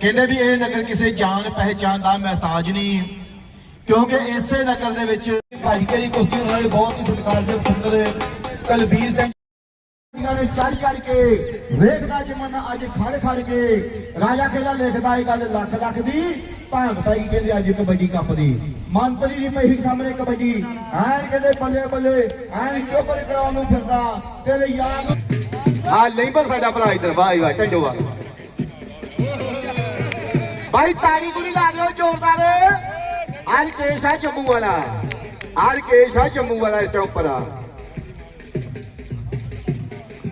ਕਹਿੰਦੇ ਵੀ ਇਹ ਨਗਰ ਕਿਸੇ ਜਾਣ ਪਹਿਚਾਨ ਦਾ ਮਹਤਾਜ ਨਹੀਂ। ਕਿਉਂਕਿ ਇਸੇ ਨਗਰ ਦੇ ਵਿੱਚ ਭਾਈਕਰੀ ਕੁਸ਼ਤੀ ਵਾਲੇ ਬਹੁਤ ਹੀ ਸਤਿਕਾਰਯੋਗ ਪੁੱਤਰ ਕਲਬੀਰ ਸਿੰਘ ਇਹਨਾਂ ਨੇ ਚੜ ਚੜ ਕੇ ਵੇਖਦਾ ਜਮਨ ਅੱਜ ਖੜ ਖੜ ਕੇ ਰਾਜਾ ਖੇਲਾ ਲਿਖਦਾ ਇਹ ਗੱਲ ਲੱਖ ਲੱਖ ਦੀ। ਭਾਂਗ ਪਾਈ ਕਹਿੰਦੇ ਅੱਜ ਕਬੱਡੀ ਕੱਪ ਦੀ। ਮੰਤਰੀ ਦੀ ਪਈ ਸਾਹਮਣੇ ਕਬੱਡੀ। ਐਨ ਕਹਿੰਦੇ ਬੱਲੇ ਬੱਲੇ, ਐਨ ਚੋਬਰ ਕਰਾਉਣ ਨੂੰ ਫਿਰਦਾ। ਤੇਰੇ ਯਾਰ ਆ ਲੈਂਬਰ ਸਾਡਾ ਭਰਾ ਇਧਰ, ਵਾਹ ਵਾਹ ਟੰਡੋ ਵਾਹ। ਭਾਈ ਤਾੜੀ ਗੁੜੀ ਲਾ ਦਿਓ ਜ਼ੋਰਦਾਰ। ਅੱਜ ਕੇਸ ਆ ਜੰਮੂ ਵਾਲਾ। ਅੱਜ ਕੇਸ ਆ ਜੰਮੂ ਵਾਲਾ ਇਸ ਤੋਂ ਉੱਪਰ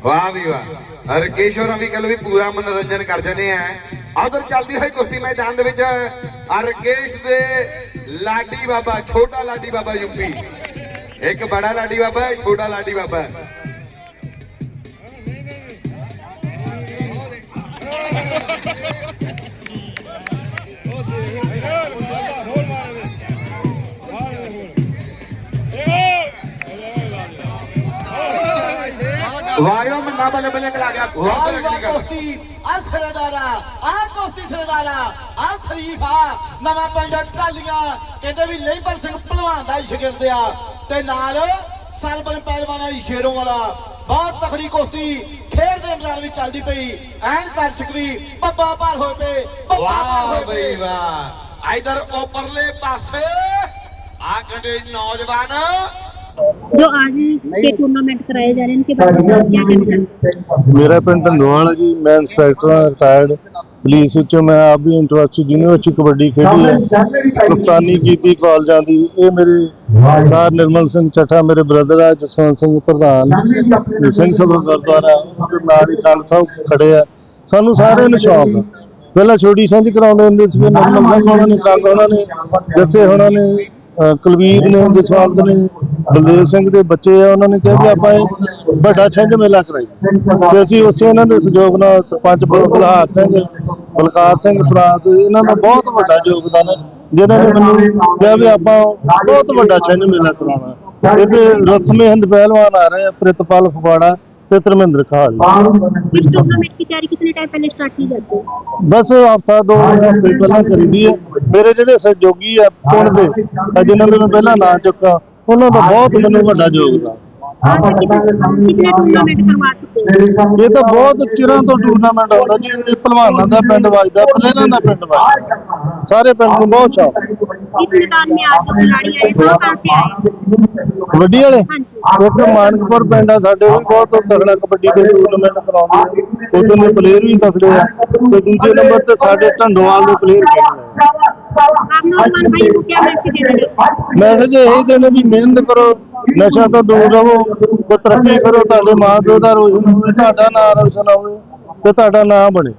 ਵਾਹ ਵੀ ਵਾਹ। ਰਕੇਸ਼ਵਰਾਂ ਵੀ ਕੱਲ ਵੀ ਪੂਰਾ ਮਨੋਰੰਜਨ ਕਰ ਜਨੇ ਆ। ਉਧਰ ਚੱਲਦੀ ਹੋਈ ਕੁਸ਼ਤੀ ਮੈਦਾਨ ਦੇ ਵਿੱਚ ਰਕੇਸ਼ ਦੇ ਲਾਡੀ ਬਾਬਾ, ਛੋਟਾ ਲਾਡੀ ਬਾਬਾ ਯੂਪੀ ਇੱਕ ਬੜਾ ਲਾਡੀ ਬਾਬਾ ਛੋਟਾ ਲਾਡੀ ਬਾਬਾ। ਵਾਇਓ ਮੰਨਾ ਬੱਲੇ ਬੱਲੇ ਕਲਾ ਗਿਆ। ਵਾਹ, ਵਾਹ ਬੱਲੇ ਵਾਹ ਬੱਲੇ। ਕੁਸ਼ਤੀ ਆ ਸਰਦਾਰਾ ਆ ਕੁਸ਼ਤੀ ਸਰਦਾਰਾ ਆ ਸ਼ਰੀਫਾ ਨਵਾਂ ਪਿੰਡ ਕਾਲੀਆਂ। ਕਹਿੰਦੇ ਵੀ ਲੈਂਬਰ ਸਿੰਘ ਭਲਵਾਨ ਦਾ ਹੀ ਸ਼ਗਿਰਦ ਆ। ਤੇ ਨਾਲ ਸਰਬਨ ਪਹਿਲਵਾਨਾਂ ਦੀ ਸ਼ੇਰੋਂ ਵਾਲਾ ਬਹੁਤ ਤਕੜੀ ਕੁਸ਼ਤੀ। ਖੇਡ ਦੇ ਮੈਦਾਨ ਵਿੱਚ ਚੱਲਦੀ ਪਈ। ਐਨ ਦਰਸ਼ਕ ਵੀ ਬੱਬਾ ਪਾਰ ਹੋਏ ਪਏ ਵਾਹ ਹੋਏ ਬਈ ਪਏ। ਵਾਹ। ਇਧਰ ਉੱਪਰਲੇ ਪਾਸੇ ਆ ਕੰਡੇ ਨੌਜਵਾਨ जो आज के टूर्नामेंट कराए जा रहे हैं इनके बारे में आप क्या कहना चाहते हैं ਮੇਰਾ ਪਿੰਡ ਢੰਡੋਵਾਲ ਹੈ ਜੀ ਮੈਂ ਇੰਸਪੈਕਟਰ ਹਾਂ ਰਿਟਾਇਰਡ ਪੁਲਿਸ ਵਿੱਚ ਮੈਂ ਆਪ ਵੀ ਇੰਟਰਸਟ ਜੂਨੀਅਰ ਵਿੱਚ ਕਬੱਡੀ ਖੇਡੀ ਹੈ ਕਪਤਾਨੀ ਕੀਤੀ ਕਾਲਜਾਂ ਦੀ ਇਹ ਮੇਰੇ ਸਰ ਨਿਰਮਲ ਸਿੰਘ ਚੱਠਾ ਮੇਰੇ ਬ੍ਰਦਰ ਆ ਜਸਵੰਤ ਸਿੰਘ ਪ੍ਰਧਾਨ ਤੇ ਸਿੰਘ ਸਭਾ ਗੁਰਦੁਆਰਾ ਉਹਦੇ ਨਾਲ ਹੀ ਕੰਨ ਸਾਹਿਬ ਖੜੇ ਆ ਸਾਨੂੰ ਸਾਰਿਆਂ ਨੂੰ ਸ਼ੌਕ ਆ ਪਹਿਲਾਂ ਛੋਟੀ ਸਾਂਝ ਕਰਾਉਂਦੇ ਹੁੰਦੇ ਸੀ ਨਿਰਮਲ ਸਿੰਘ ਉਹਨਾਂ ਨੇ ਕੰਗ ਉਹਨਾਂ ਨੇ ਜੱਸੇ ਉਹਨਾਂ ਨੇ ਅਹ ਕੁਲਵੀਰ ਨੇ ਜਸਵੰਤ ਨੇ ਬਲਦੇਵ ਸਿੰਘ ਦੇ ਬੱਚੇ ਆ ਉਹਨਾਂ ਨੇ ਕਿਹਾ ਵੀ ਆਪਾਂ ਇਹ ਵੱਡਾ ਛਿੰਝ ਮੇਲਾ ਕਰਾਈ ਤੇ ਅਸੀਂ ਉਸੇ ਇਹਨਾਂ ਦੇ ਸਹਿਯੋਗ ਨਾਲ ਸਰਪੰਚ ਬਲਹਾਰ ਸਿੰਘ ਬਲਕਾਰ ਸਿੰਘ ਫਰਾਤ ਇਹਨਾਂ ਦਾ ਬਹੁਤ ਵੱਡਾ ਯੋਗਦਾਨ ਹੈ ਜਿਨ੍ਹਾਂ ਨੇ ਮੈਨੂੰ ਕਿਹਾ ਵੀ ਆਪਾਂ ਬਹੁਤ ਵੱਡਾ ਛਿੰਝ ਮੇਲਾ ਕਰਾਉਣਾ ਇਹਦੇ ਰਸਮੇ ਹਿੰਦ ਪਹਿਲਵਾਨ ਆ ਰਹੇ ਆ ਪ੍ਰਿਤਪਾਲ ਫਵਾੜਾ ਤੇ ਧਰਮਿੰਦਰ ਖਾਲ। ਬਸ ਹਫਤਾ ਦੋ ਹਫ਼ਤੇ ਪਹਿਲਾਂ ਕਰੀਦੀ ਹੈ। ਮੇਰੇ ਜਿਹੜੇ ਸਹਿਯੋਗੀ ਆ ਪਿੰਡ ਦੇ ਆ ਜਿਨ੍ਹਾਂ ਨੂੰ ਮੈਂ ਪਹਿਲਾਂ ਨਾਂ ਚੁੱਕਾ ਉਹਨਾਂ ਦਾ ਬਹੁਤ ਮੈਨੂੰ ਵੱਡਾ ਯੋਗਦਾਨ ਇਹ ਤਾਂ ਬਹੁਤ ਚਿਰਾਂ ਤੋਂ ਟੂਰਨਾਮੈਂਟ ਆਉਂਦਾ ਜੀ ਇਹ ਪਹਿਲਵਾਨਾਂ ਦਾ ਪਿੰਡ ਵੱਜਦਾ ਪਲੇਅਰਾਂ ਦਾ ਪਿੰਡ ਵੱਜਦਾ। ਸਾਰੇ ਪਿੰਡ ਨੂੰ ਬਹੁਤ ਸ਼ੌਕ। ਇਸ ਮੈਦਾਨ ਮੇ ਆਜ ਖਿਡਾਰੀ ਆਏ? ਕਹਾਂ ਕਹਾਂ ਸੇ ਆਏ? ਵੱਡੀ ਵਾਲੇ? ਇੱਕ ਮਾਨਕਪੁਰ ਪਿੰਡ ਆ ਸਾਡੇ ਵੀ ਬਹੁਤ ਤਗੜਾ ਕਬੱਡੀ ਦੇ ਟੂਰਨਾਮੈਂਟ ਕਰਾਉਂਦੇ ਉਦੋਂ ਦੇ ਪਲੇਅਰ ਵੀ ਤਗੜੇ ਆ। ਤੇ ਦੂਜੇ ਨੰਬਰ ਤੇ ਸਾਡੇ ਢੰਡੋਵਾਲ ਦੇ ਪਲੇਅਰ ਖੇਡਦੇ ਆ। ਮੈਸੇਜ ਇਹ ਦੇਣੇ ਵੀ ਮਿਹਨਤ ਕਰੋ, ਨਸ਼ਾ ਤੋਂ ਦੂਰ ਰਹੋ ਤੇ ਤਰੱਕੀ ਕਰੋ, ਤੁਹਾਡੇ ਮਾਂ ਪਿਓ ਦਾ ਰੋਸ਼ਨ ਤੁਹਾਡਾ ਨਾਮ ਰੋਸ਼ਨ ਹੋਵੇ ਤੇ ਤੁਹਾਡਾ ਨਾਮ ਬਣੇ।